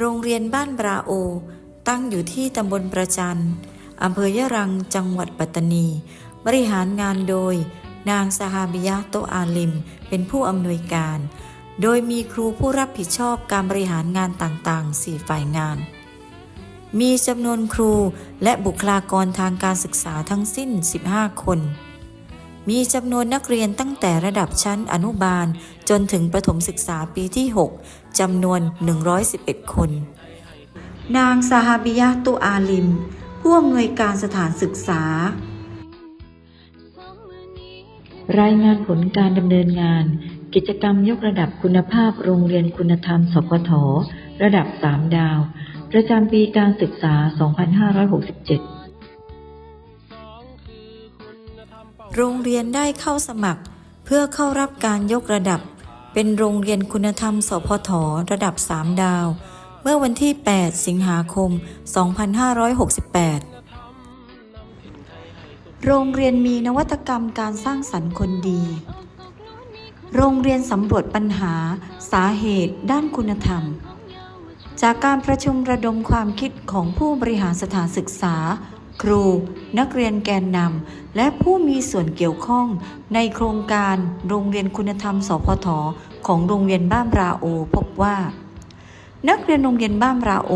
โรงเรียนบ้านบราโอ ตั้งอยู่ที่ตำบลประจันอำเภอยะรังจังหวัดปัตตานี บริหารงานโดย นางสฮาบิยะโตอาลิม เป็นผู้อำนวยการ โดยมีครูผู้รับผิดชอบการบริหารงานต่างๆ 4 ฝ่ายงาน มีจำนวนครูและบุคลากรทางการศึกษาทั้งสิ้น 15 คน มีจำนวนนักเรียนตั้งแต่ระดับชั้นอนุบาล จนถึงประถมศึกษาปีที่ 6จำนวน 111 คน นางซาฮาบิยะตุอาลิม ผู้อำนวยการสถานศึกษา รายงานผลการดำเนินงาน กิจกรรมยกระดับคุณภาพโรงเรียนคุณธรรม สพท ระดับ 3 ดาว ประจำปีการศึกษา 2567 โรงเรียนได้เข้าสมัคร เพื่อเข้ารับการยกระดับ เป็นโรงเรียนคุณธรรม สพทระดับ 3 ดาว เมื่อวันที่ 8 สิงหาคม 2568โรงเรียนมีนวัตกรรมการสร้างสรรค์คนดี โรงเรียนสำรวจปัญหาสาเหตุด้านคุณธรรม จากการประชุมระดมความคิดของผู้บริหารสถานศึกษา ครู นักเรียนแกนนำและผู้มีส่วนเกี่ยวข้องในโครงการโรงเรียนคุณธรรม สพทของโรงเรียนบ้านราโอ พบว่า นักเรียนโรงเรียนบ้านราโอ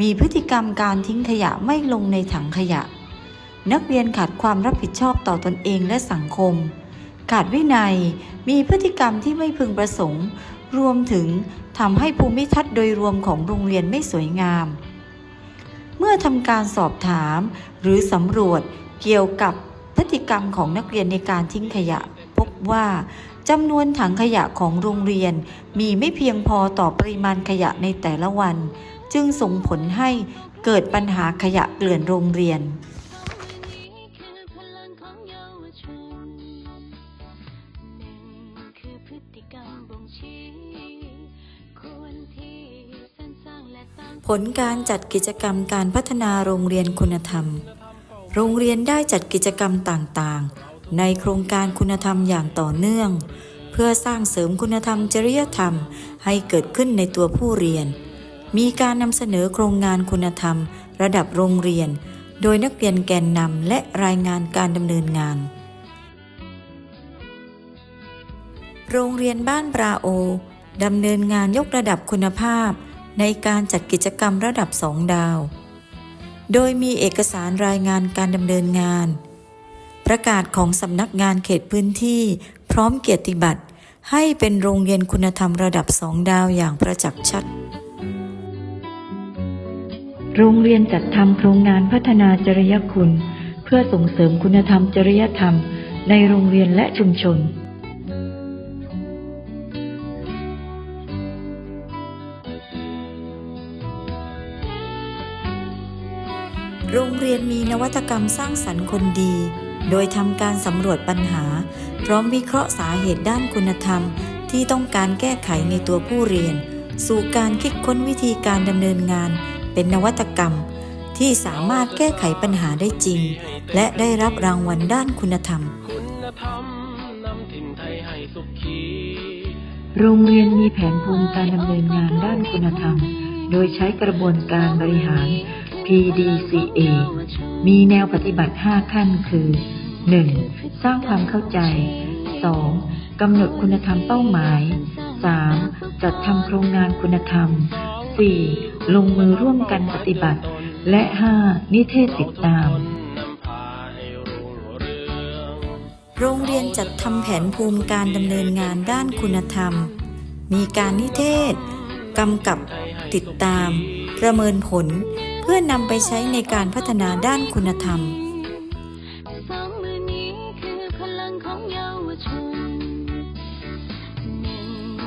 มีพฤติกรรมการทิ้งขยะไม่ลงในถังขยะ นักเรียนขาดความรับผิดชอบต่อตอนเองและสังคม ขาดวินัยมีพฤติกรรมที่ไม่พึงประสงค์ รวมถึงทำให้ภูมิทัศน์โดยรวมของโรงเรียนไม่สวยงาม เมื่อทำการสอบถาม หรือสำรวจเกี่ยวกับพฤติกรรมของนักเรียนในการทิ้งขยะ พบว่าจำนวนถังขยะของโรงเรียนมีไม่เพียงพอต่อปริมาณขยะในแต่ละวัน จึงส่งผลให้เกิดปัญหาขยะเกลื่อนโรงเรียน ผลการจัดกิจกรรมการพัฒนาโรงเรียนคุณธรรม โรงเรียนได้จัดกิจกรรมต่างๆ ในโครงการคุณธรรมอย่างต่อเนื่อง เพื่อสร้างเสริมคุณธรรมจริยธรรมให้เกิดขึ้นในตัวผู้เรียน มีการนำเสนอโครงงานคุณธรรม ระดับโรงเรียน โดยนักเรียนแกนนำและรายงานการดำเนินงาน โรงเรียนบ้านปราโอดำเนินงานยกระดับคุณภาพ ในการจัดกิจกรรมระดับสองดาว โดยมีเอกสารรายงานการดำเนินงาน ประกาศของสำนักงานเขตพื้นที่ พร้อมเกียรติบัตรให้เป็นโรงเรียนคุณธรรมระดับสองดาวอย่างประจักษ์ชัด โรงเรียนจัดทำโครงงานพัฒนาจริยคุณ เพื่อส่งเสริมคุณธรรมจริยธรรม ในโรงเรียนและชุมชน โรงเรียนมีนวัตกรรมสร้างสรรค์คนดี โดยทำการสำรวจปัญหา พร้อมวิเคราะห์สาเหตุด้านคุณธรรม ที่ต้องการแก้ไขในตัวผู้เรียน สู่การคิดค้นวิธีการดำเนินงาน เป็นนวัตกรรม ที่สามารถแก้ไขปัญหาได้จริง และได้รับรางวัลด้านคุณธรรม คุณธรรมนำถิ่นไทยให้สุขีโรงเรียนมีแผนภูมิการดำเนินงานด้านคุณธรรม โดยใช้กระบวนการบริหาร PDCA มีแนวปฏิบัติ 5 ขั้นคือ 1. สร้างความเข้าใจ 2. กำหนดคุณธรรมเป้าหมาย 3. จัดทำโครงงานคุณธรรม 4. ลงมือร่วมกันปฏิบัติ และ 5. นิเทศติดตาม โรงเรียนจัดทำแผนภูมิการดำเนินงานด้านคุณธรรม มีการนิเทศ กำกับติดตาม ประเมินผล พื่อนำไปใช้ในการพัฒนาด้านคุณธรรม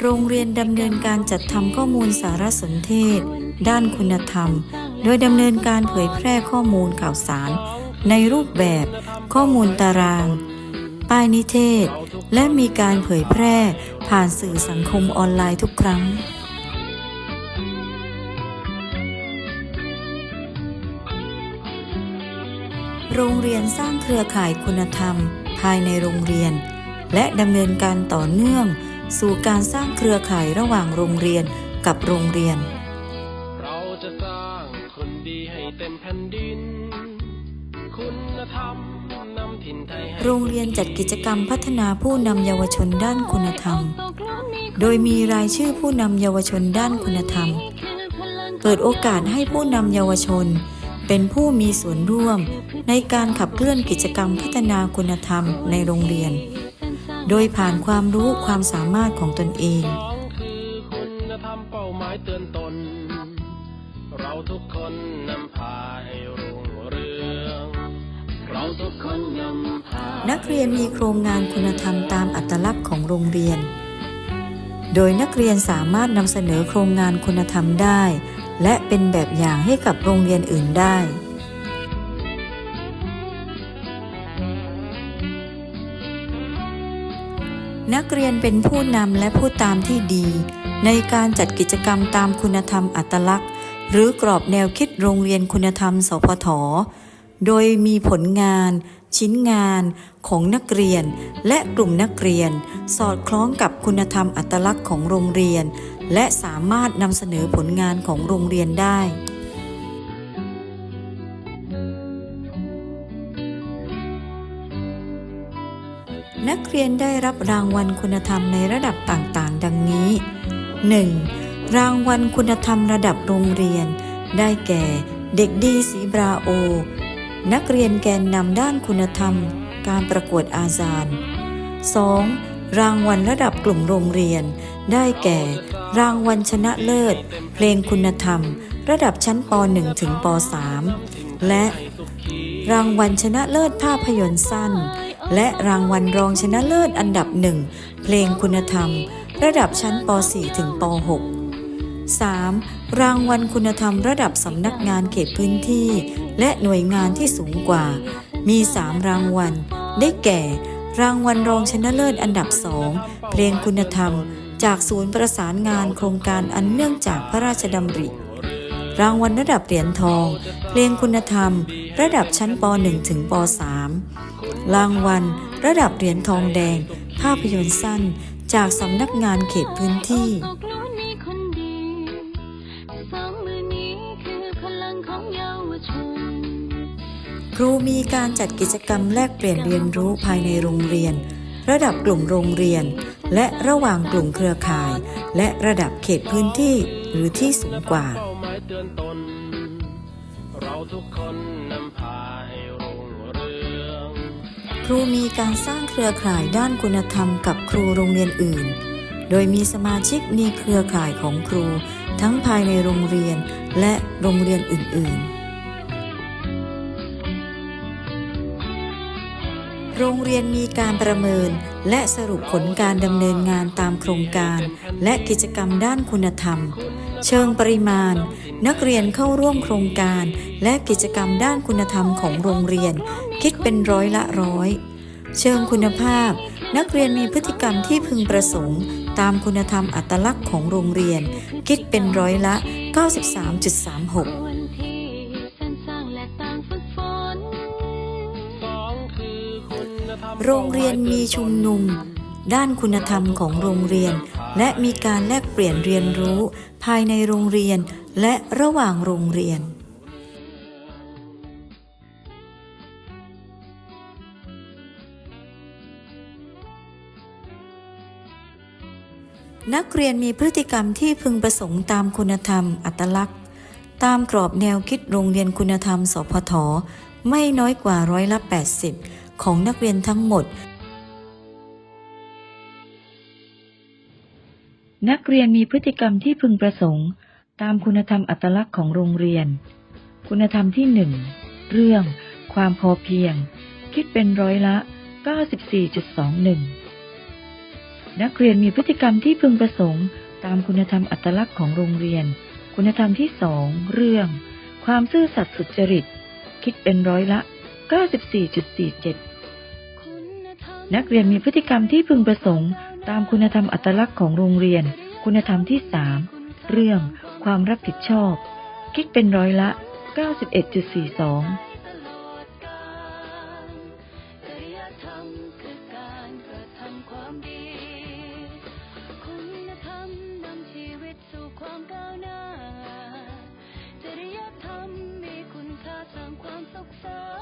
โรงเรียนดำเนินการจัดทำข้อมูลสารสนเทศ ด้านคุณธรรม โดยดำเนินการเผยแพร่ข้อมูลข่าวสาร ในรูปแบบ ข้อมูลตาราง ป้ายนิเทศ และมีการเผยแพร่ผ่านสื่อสังคมออนไลน์ทุกครั้ง โรงเรียนสร้างเครือข่ายคุณธรรม ภายในโรงเรียน และดำเนินการต่อเนื่อง สู่การสร้างเครือข่ายระหว่างโรงเรียนกับโรงเรียน เราจะสร้างคนดีให้เต็มแผ่นดิน คุณธรรมนำถิ่นไทยโรงเรียนจัดกิจกรรมพัฒนาผู้นำเยาวชนด้านคุณธรรม โดยมีรายชื่อผู้นำเยาวชนด้านคุณธรรม เปิดโอกาสให้ผู้นำเยาวชน เป็นผู้มีส่วนร่วมในการขับเคลื่อนกิจกรรมพัฒนาคุณธรรมในโรงเรียน โดยผ่านความรู้ความสามารถของตนเองสองคือคุณธรรมเป้าหมายเตือนตน เราทุกคนนำพาให้รุ่งเรืองเราทุกคนนำพานักเรียนมีโครงงานคุณธรรมตามอัตลักษณ์ของโรงเรียน โดยนักเรียนสามารถนำเสนอโครงงานคุณธรรมได้ และเป็นแบบอย่างให้กับโรงเรียนอื่นได้ นักเรียนเป็นผู้นำและผู้ตามที่ดี ในการจัดกิจกรรมตามคุณธรรมอัตลักษณ์ หรือกรอบแนวคิดโรงเรียนคุณธรรม สพท โดยมีผลงานชิ้นงานของนักเรียนและกลุ่มนักเรียน สอดคล้องกับคุณธรรมอัตลักษณ์ของโรงเรียน และสามารถนำเสนอผลงานของโรงเรียนได้นักเรียนได้รับรางวัลคุณธรรมในระดับต่างๆ ดังนี้ 1. รางวัลคุณธรรมระดับโรงเรียน ได้แก่ เด็กดีสีบราโอ นักเรียนแกนนำด้านคุณธรรม การประกวดอาจารย์ 2. รางวัลระดับกลุ่มโรงเรียน ได้แก่ รางวัลชนะเลิศ เพลงคุณธรรม ระดับชั้นป .1 ถึงป .3 และ รางวัลชนะเลิศภาพยนตร์สั้น และรางวัลรองชนะเลิศอันดับหนึ่งเพลงคุณธรรม ระดับชั้นป .4 ถึงป .6 3. รางวัลคุณธรรมระดับสำนักงานเขตพื้นที่ และหน่วยงานที่สูงกว่า มี 3 รางวัล ได้แก่ รางวัลรองชนะเลิศอันดับสองเพลงคุณธรรม จากศูนย์ประสานงานโครงการอันเนื่องจากพระราชดำริ รางวัลระดับเหรียญทอง เพลงคุณธรรม ระดับชั้นป .1 ถึงป .3 รางวัล ระดับเหรียญทองแดง ภาพยนตร์สั้น จากสำนักงานเขตพื้นที่ รูมีการจัดกิจกรรมแลกเปลี่ยนเรียนรู้ภายในโรงเรียน ระดับกลุ่มโรงเรียน และระหว่างกลุ่มเครือข่าย และระดับเขตพื้นที่หรือที่สูงกว่าคนนำพาให้รุ่งเรืองครูมีการสร้างเครือข่ายด้านคุณธรรมกับครูโรงเรียนอื่น โดยมีสมาชิกมีเครือข่ายของครู ทั้งภายในโรงเรียนและโรงเรียนอื่น ๆ โรงเรียนมีการประเมิน และสรุปผลการดำเนินงานตามโครงการ และกิจกรรมด้านคุณธรรม เชิงปริมาณ นักเรียนเข้าร่วมโครงการ และกิจกรรมด้านคุณธรรมของโรงเรียน คิดเป็นร้อยละร้อย เชิงคุณภาพ นักเรียนมีพฤติกรรมที่พึงประสงค์ ตามคุณธรรมอัตลักษณ์ของโรงเรียน คิดเป็นร้อยละ 93.36 โรงเรียนมีชุมนุม ด้านคุณธรรมของโรงเรียน และมีการแลกเปลี่ยนเรียนรู้ ภายในโรงเรียนและระหว่างโรงเรียนนักเรียนมีพฤติกรรมที่พึงประสงค์ตามคุณธรรมอัตลักษณ์ ตามกรอบแนวคิดโรงเรียนคุณธรรมสพทไม่น้อยกว่าร้อยละ 80 ของนักเรียนทั้งหมด นักเรียนมีพฤติกรรมที่พึงประสงค์ ตามคุณธรรมอัตลักษณ์ของโรงเรียน คุณธรรมที่หนึ่งเรื่อง ความพอเพียง คิดเป็นร้อยละ 94.21 นักเรียนมีพฤติกรรมที่พึงประสงค์ตามคุณธรรมอัตลักษณ์ของโรงเรียน คุณธรรมที่สอง เรื่อง ความซื่อสัตย์สุจริต คิดเป็นร้อยละ 94.47 นักเรียนมีพฤติกรรมที่พึงประสงค์ ตามคุณธรรมอัตลักษณ์ของโรงเรียน คุณธรรมที่สามเรื่อง ความรับผิดชอบ คิดเป็นร้อยละ 91.42ความสุขสา